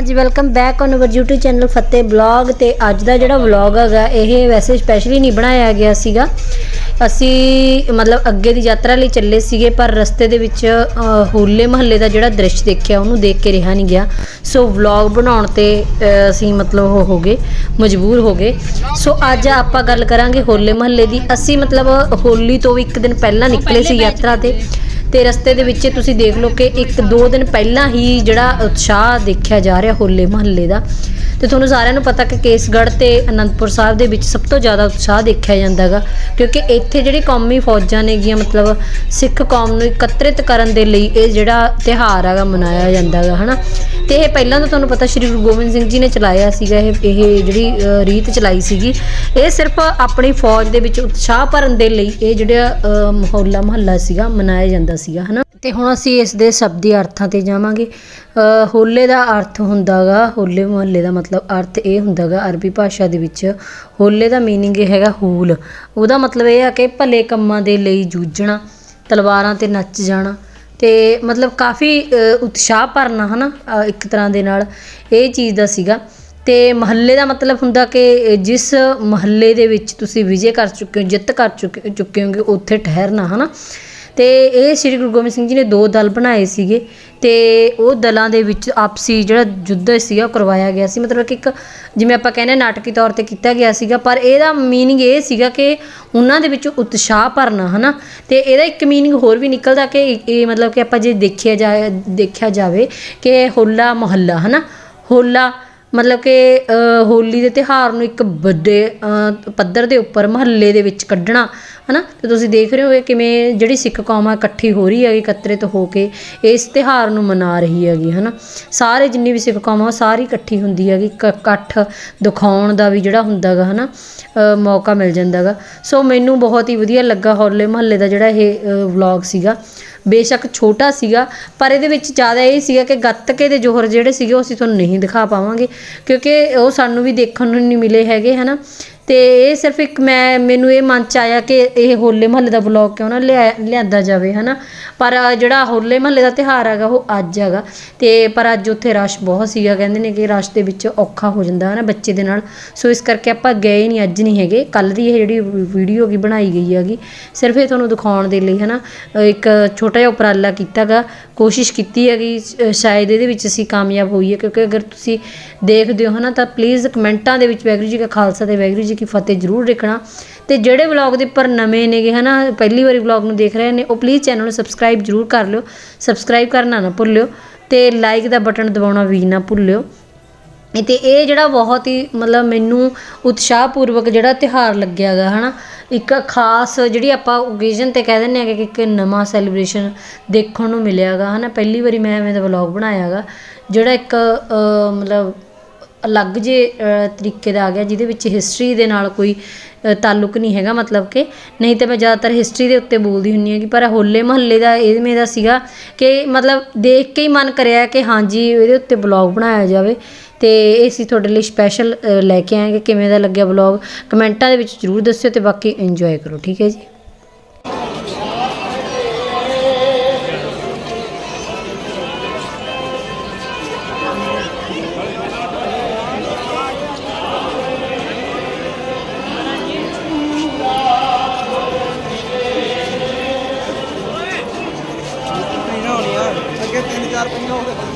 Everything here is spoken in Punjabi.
ਹਾਂਜੀ welcome back on our YouTube channel Fateh blog ਤੇ ਅੱਜ ਦਾ ਜਿਹੜਾ ਵਲੌਗ ਹੈਗਾ, ਇਹ ਵੈਸੇ ਸਪੈਸ਼ਲੀ ਨਹੀਂ ਬਣਾਇਆ ਗਿਆ ਸੀਗਾ। ਅਸੀਂ ਮਤਲਬ ਅੱਗੇ ਦੀ ਯਾਤਰਾ ਲਈ ਚੱਲੇ ਸੀਗੇ, ਪਰ ਰਸਤੇ ਦੇ ਵਿੱਚ ਹੋਲੇ ਮਹੱਲੇ ਦਾ ਜਿਹੜਾ ਦ੍ਰਿਸ਼ ਦੇਖਿਆ, ਉਹਨੂੰ ਦੇਖ ਕੇ ਰਿਹਾ ਨਹੀਂ ਗਿਆ। ਸੋ ਵਲੌਗ ਬਣਾਉਣ ਤੇ ਅਸੀਂ ਮਤਲਬ ਉਹ ਹੋ ਗਏ, ਮਜਬੂਰ ਹੋ ਗਏ। ਸੋ ਅੱਜ ਆਪਾਂ ਗੱਲ ਕਰਾਂਗੇ ਹੋਲੇ ਮਹੱਲੇ ਦੀ। ਅਸੀਂ ਮਤਲਬ ਹੋਲੀ ਤੋਂ ਵੀ ਇੱਕ ਦਿਨ ਪਹਿਲਾਂ ਨਿਕਲੇ ਸੀ ਯਾਤਰਾ ਤੇ। ਤੇ ਰਸਤੇ ਦੇ ਵਿੱਚ ਤੁਸੀਂ ਦੇਖ ਲਓ ਕਿ ਇੱਕ ਦੋ ਦਿਨ ਪਹਿਲਾਂ ਹੀ ਜਿਹੜਾ ਉਤਸ਼ਾਹ ਦੇਖਿਆ ਜਾ ਰਿਹਾ ਹੋਲੇ ਮਹੱਲੇ ਦਾ। ਤੇ ਤੁਹਾਨੂੰ ਸਾਰਿਆਂ ਨੂੰ ਪਤਾ ਕਿ ਕੇਸਗੜ੍ਹ ਤੇ ਅਨੰਦਪੁਰ ਸਾਹਿਬ ਦੇ ਵਿੱਚ ਸਭ ਤੋਂ ਜ਼ਿਆਦਾ ਉਤਸ਼ਾਹ ਦੇਖਿਆ ਜਾਂਦਾਗਾ ਕਿਉਂਕਿ ਇੱਥੇ ਜਿਹੜੀ ਕੌਮੀ ਫੌਜਾਂ ਨੇਗੀਆਂ, ਮਤਲਬ ਸਿੱਖ ਕੌਮ ਨੂੰ ਇਕੱਤਰਿਤ ਕਰਨ ਦੇ ਲਈ ਇਹ ਜਿਹੜਾ ਤਿਹਾਰ ਹੈਗਾ ਮਨਾਇਆ ਜਾਂਦਾਗਾ ਹਨਾ? ਤੇ ਇਹ ਪਹਿਲਾਂ ਤਾਂ ਤੁਹਾਨੂੰ ਪਤਾ ਸ਼੍ਰੀ ਗੁਰੂ ਗੋਬਿੰਦ ਸਿੰਘ ਜੀ ਨੇ ਚਲਾਇਆ ਸੀਗਾ ਇਹ ਇਹ ਜਿਹੜੀ ਰੀਤ ਚਲਾਈ ਸੀਗੀ। ਇਹ ਸਿਰਫ ਆਪਣੀ ਫੌਜ ਦੇ ਵਿੱਚ ਉਤਸ਼ਾਹ ਭਰਨ ਦੇ ਲਈ ਇਹ ਜਿਹੜਾ ਅ, ਮਹੱਲਾ ਸੀਗਾ ਮਨਾਇਆ ਜਾਂਦਾ ਸੀਗਾ ਹਨਾ? ਤੇ ਹੁਣ ਅਸੀਂ ਇਸ ਦੇ ਸ਼ਬਦੀ ਅਰਥਾਂ ਤੇ ਜਾਵਾਂਗੇ। ਹੋਲੇ ਦਾ ਅਰਥ ਹੁੰਦਾਗਾ ਹੋਲੇ ਮਹੱਲੇ ਦਾ ਮਤਲਬ ਅਰਥ ਇਹ ਹੁੰਦਾਗਾ ਅਰਬੀ ਭਾਸ਼ਾ ਦੇ ਵਿੱਚ ਹੋਲੇ ਦਾ ਮੀਨਿੰਗ ਇਹ ਹੈਗਾ ਹੂਲ। ਉਹਦਾ ਮਤਲਬ ਇਹ ਆ ਕਿ ਭਲੇ ਕੰਮਾਂ ਦੇ ਲਈ ਜੂਝਣਾ ਤਲਵਾਰਾਂ ਤੇ ਨੱਚ ਜਾਣਾ ਅਤੇ ਮਤਲਬ ਕਾਫੀ ਅ, ਉਤਸ਼ਾਹ ਭਰਨਾ ਹੈ ਨਾ ਇੱਕ ਤਰ੍ਹਾਂ ਦੇ ਨਾਲ ਇਹ ਚੀਜ਼ ਦਾ ਸੀਗਾ। ਅਤੇ ਮਹੱਲੇ ਦਾ ਮਤਲਬ ਹੁੰਦਾ ਕਿ ਜਿਸ ਮੁਹੱਲੇ ਦੇ ਵਿੱਚ ਤੁਸੀਂ ਵਿਜੇ ਕਰ ਚੁੱਕੇ ਹੋ ਜਿੱਤ ਕਰ ਚੁੱਕੇ ਚੁੱਕੇ ਹੋਗੇ ਉੱਥੇ ਠਹਿਰਨਾ ਹੈ ਨਾ ਤੇ ਇਹ ਸ੍ਰੀ ਗੁਰੂ ਗੋਬਿੰਦ ਸਿੰਘ ਜੀ ਨੇ ਦੋ ਦਲ ਬਣਾਏ ਸੀਗੇ ਤੇ ਉਹ ਦਲਾਂ ਦੇ ਵਿੱਚ ਆਪਸੀ ਜਿਹੜਾ ਯੁੱਧ ਸੀਗਾ, ਉਹ ਕਰਵਾਇਆ ਗਿਆ ਸੀ। ਮਤਲਬ ਕਿ ਇੱਕ ਜਿਵੇਂ ਆਪਾਂ ਕਹਿੰਦੇ ਹਾਂ ਨਾਟਕੀ ਤੌਰ ਤੇ ਕੀਤਾ ਗਿਆ ਸੀਗਾ, ਪਰ ਇਹਦਾ ਮੀਨਿੰਗ ਇਹ ਸੀਗਾ ਕਿ ਉਹਨਾਂ ਦੇ ਵਿੱਚ ਉਤਸ਼ਾਹ ਭਰਨਾ, ਹਨਾ? ਤੇ ਇਹਦਾ ਇੱਕ ਮੀਨਿੰਗ ਹੋਰ ਵੀ ਨਿਕਲਦਾ ਕਿ ਇਹ ਮਤਲਬ ਕਿ ਆਪਾਂ ਜੇ ਦੇਖਿਆ ਜਾ, ਦੇਖਿਆ ਜਾਵੇ ਕਿ ਹੋਲਾ ਮਹੱਲਾ, ਹਨਾ? ਹੋਲਾ ਮਤਲਬ ਕਿ ਹੋਲੀ ਦੇ ਤਿਉਹਾਰ ਨੂੰ ਇੱਕ ਵੱਡੇ ਪੱਧਰ ਦੇ ਉੱਪਰ ਮੁਹੱਲੇ ਦੇ ਵਿੱਚ ਕੱਢਣਾ ਹੈ ਨਾ ਅਤੇ ਤੁਸੀਂ ਦੇਖ ਰਹੇ ਹੋ ਕਿਵੇਂ ਜਿਹੜੀ ਸਿੱਖ ਕੌਮ ਆ ਇਕੱਠੀ ਹੋ ਰਹੀ ਹੈਗੀ, ਇਕੱਤਰਿਤ ਹੋ ਕੇ ਇਸ ਤਿਉਹਾਰ ਨੂੰ ਮਨਾ ਰਹੀ ਹੈਗੀ ਹੈ ਨਾ ਸਾਰੇ ਜਿੰਨੀ ਵੀ ਸਿੱਖ ਕੌਮ ਆ ਉਹ ਸਾਰੀ ਇਕੱਠੀ ਹੁੰਦੀ ਹੈਗੀ ਕ- ਇਕੱਠ ਦਿਖਾਉਣ ਦਾ ਵੀ ਜਿਹੜਾ ਹੁੰਦਾ ਹੁੰਦਾਗਾ ਹੈ ਨਾ ਮੌਕਾ ਮਿਲ ਜਾਂਦਾ ਜਾਂਦਾਗਾ ਸੋ ਮੈਨੂੰ ਬਹੁਤ ਹੀ ਵਧੀਆ ਲੱਗਾ, ਹੋਲੇ ਮਹੱਲੇ ਦਾ ਜਿਹੜਾ ਇਹ ਵਲੌਗ ਸੀਗਾ। ਬੇਸ਼ੱਕ ਛੋਟਾ ਸੀਗਾ, ਪਰ ਇਹਦੇ ਵਿੱਚ ਜ਼ਿਆਦਾ ਇਹ ਸੀਗਾ ਕਿ ਗੱਤਕੇ ਦੇ ਜੋਹਰ ਜਿਹੜੇ ਸੀਗੇ ਉਹ ਅਸੀਂ ਤੁਹਾਨੂੰ ਨਹੀਂ ਦਿਖਾ ਪਾਵਾਂਗੇ, ਕਿਉਂਕਿ ਉਹ ਸਾਨੂੰ ਵੀ ਦੇਖਣ ਨੂੰ ਨਹੀਂ ਮਿਲੇ ਹੈਗੇ, ਹਨਾ? ਤੇ ਇਹ ਸਿਰਫ ਇੱਕ ਮੈਂ ਮੈਨੂੰ ਇਹ ਮਨ ਚ ਆਇਆ ਕਿ ਇਹ ਹੋਲੇ ਮਹੱਲੇ ਦਾ ਵਲੌਗ ਕਿਉਂ ਨਾ ਲਿਆ ਲਿਆਂਦਾ ਜਾਵੇ ਹਨਾ? ਪਰ ਜਿਹੜਾ ਹੋਲੇ ਮਹੱਲੇ ਦਾ ਤਿਉਹਾਰ ਹੈਗਾ ਉਹ ਅੱਜ ਹੈਗਾ। ਤੇ ਪਰ ਅੱਜ ਉੱਥੇ ਰਸ਼ ਬਹੁਤ ਸੀਗਾ ਕਹਿੰਦੇ ਨੇ ਕਿ ਰਸ਼ ਦੇ ਵਿੱਚ ਔਖਾ ਹੋ ਜਾਂਦਾ ਹਨਾ ਬੱਚੇ ਦੇ ਨਾਲ। ਸੋ ਇਸ ਕਰਕੇ ਆਪਾਂ ਗਏ ਨਹੀਂ ਅੱਜ ਨਹੀਂ ਹੈਗੇ। ਕੱਲ ਦੀ ਇਹ ਜਿਹੜੀ ਵੀਡੀਓ ਕੀ ਬਣਾਈ ਗਈ ਹੈਗੀ ਸਿਰਫ ਇਹ ਤੁਹਾਨੂੰ ਦਿਖਾਉਣ ਦੇ ਲਈ ਹਨਾ ਅ, ਇੱਕ ਛੋਟਾ ਜਿਹਾ ਉਪਰਾਲਾ ਕੀਤਾਗਾ। ਕੋਸ਼ਿਸ਼ ਕੀਤੀ ਹੈਗੀ ਸ਼ਾਇਦ ਇਹਦੇ ਵਿੱਚ ਅਸੀਂ ਕਾਮਯਾਬ ਹੋਈਏ ਕਿਉਂਕਿ ਅਗਰ ਤੁਸੀਂ ਦੇਖਦੇ ਹੋ ਹਨਾ ਤਾਂ ਪਲੀਜ਼ ਕਮੈਂਟਾਂ ਦੇ ਵਿੱਚ ਵਾਹਿਗੁਰੂ ਜੀ ਕਾ ਖਾਲਸਾ ਤੇ ਵਾਹਿਗੁਰੂ ਜੀ ਕਿ ਫਤਿਹ ਜ਼ਰੂਰ ਦੇਖਣਾ। ਤੇ ਜਿਹੜੇ ਵਲੌਗ ਦੇ ਉੱਪਰ ਨਵੇਂ ਨੇਗੇ ਹਨਾ, ਪਹਿਲੀ ਵਾਰੀ ਵਲੌਗ ਨੂੰ ਦੇਖ ਰਹੇ ਨੇ, ਉਹ ਪਲੀਜ਼ ਚੈਨਲ ਨੂੰ ਸਬਸਕ੍ਰਾਈਬ ਜ਼ਰੂਰ ਕਰ ਲਿਓ। ਸਬਸਕ੍ਰਾਈਬ ਕਰਨਾ ਨਾ ਭੁੱਲਿਓ ਤੇ ਲਾਈਕ ਦਾ ਬਟਨ ਦਬਾਉਣਾ ਵੀ ਨਾ ਭੁੱਲਿਓ। ਤੇ ਇਹ ਜਿਹੜਾ ਬਹੁਤ ਹੀ ਮਤਲਬ ਮੈਨੂੰ ਉਤਸ਼ਾਹਪੂਰਵਕ ਜਿਹੜਾ ਤਿਹਾਰ ਲੱਗਿਆਗਾ ਹਨਾ, ਇੱਕ ਖਾਸ ਜਿਹੜੀ ਆਪਾਂ ਓਕੇਜ਼ਨ ਤੇ ਕਹਿ ਦਿੰਦੇ ਆ ਕਿ ਇੱਕ ਨਵਾਂ ਸੈਲੀਬ੍ਰੇਸ਼ਨ ਦੇਖਣ ਨੂੰ ਮਿਲਿਆਗਾ ਹਨਾ। ਪਹਿਲੀ ਵਾਰੀ ਮੈਂ ਐਵੇਂ ਦਾ ਵਲੌਗ ਬਣਾਇਆਗਾ ਜਿਹੜਾ ਇੱਕ ਮਤਲਬ ਅਲੱਗ ਜੇ ਤਰੀਕੇ ਦਾ ਆ ਗਿਆ ਜਿਹਦੇ ਵਿੱਚ ਹਿਸਟਰੀ ਦੇ ਨਾਲ ਕੋਈ ਤਾਲੁਕ ਨਹੀਂ ਹੈਗਾ ਮਤਲਬ ਕਿ। ਨਹੀਂ ਤਾਂ ਮੈਂ ਜ਼ਿਆਦਾਤਰ ਹਿਸਟਰੀ ਦੇ ਉੱਤੇ ਬੋਲਦੀ ਹੁੰਦੀ ਹਾਂ ਕਿ ਪਰ ਹੋਲੇ ਮਹੱਲੇ ਦਾ ਇਹ ਮੇਰਾ ਸੀਗਾ ਕਿ ਮਤਲਬ ਦੇਖ ਕੇ ਹੀ ਮਨ ਕਰਿਆ ਕਿ ਹਾਂਜੀ ਇਹਦੇ ਉੱਤੇ ਬਲੌਗ ਬਣਾਇਆ ਜਾਵੇ। ਤੇ ਇਹ ਅਸੀਂ ਤੁਹਾਡੇ ਲਈ ਸਪੈਸ਼ਲ ਲੈ ਕੇ ਆਏ ਕਿ ਕਿਵੇਂ ਦਾ ਲੱਗਿਆ ਬਲੌਗ ਕਮੈਂਟਾਂ ਦੇ ਵਿੱਚ ਜਰੂਰ ਦੱਸਿਓ ਤੇ ਬਾਕੀ ਇੰਜੋਏ ਕਰੋ, ਠੀਕ ਹੈ ਜੀ? ਅੱਗੇ ਤਿੰਨ